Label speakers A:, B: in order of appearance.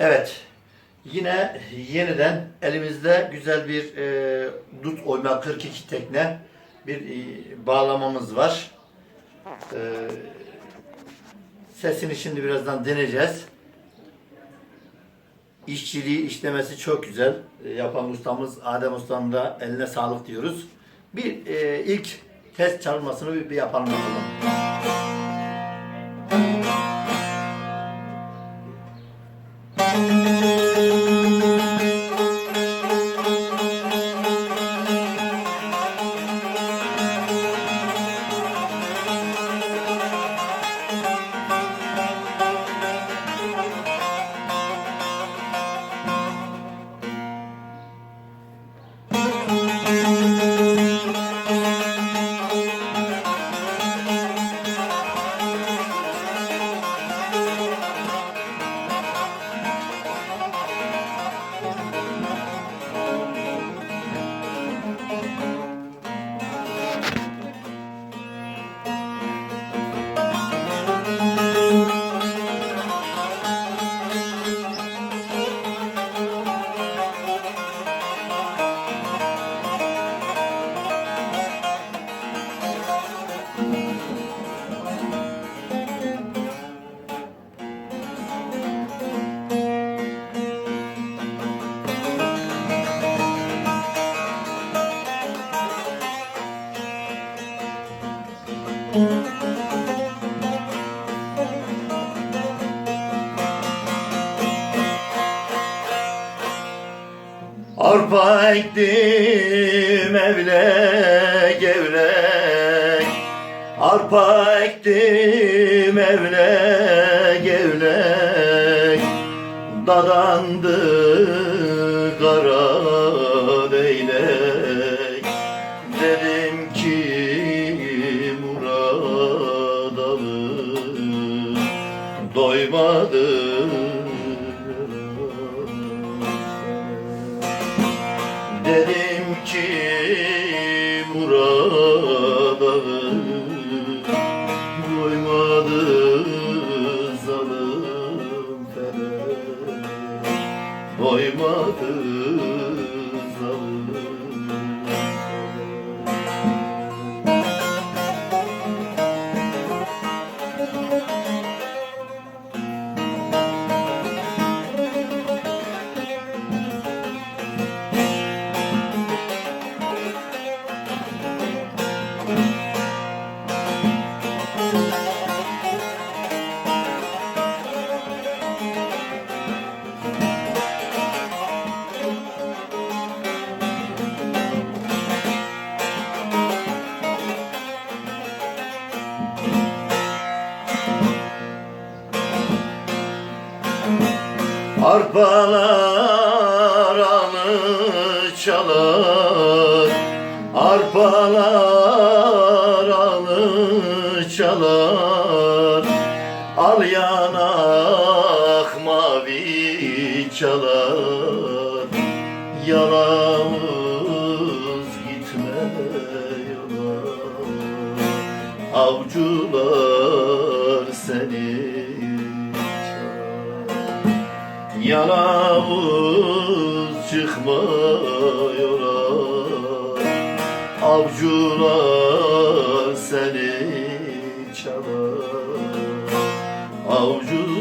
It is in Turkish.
A: Evet. Yine yeniden elimizde güzel bir e, dut oyma 42 tekne bir e, bağlamamız var. E, sesini şimdi birazdan deneyeceğiz. İşçiliği, işlemesi çok güzel. E, yapan ustamız Adem Usta'nın da eline sağlık diyoruz. Bir e, ilk test çalmasını bir, bir yapalım bakalım. Arpa ektim evlek evlek Arpa ektim evlek evlek Dadandı kara Doymadı Dedim ki Murad alır Doymadı zalim felek Doymadı Arpalar anı çalar. Arpalar anı çalar. Al yanak mavi çalar. Yalavuz gitme yola Avcılar seni Yaramız çıkmıyor Avcular seni çalar. Avcular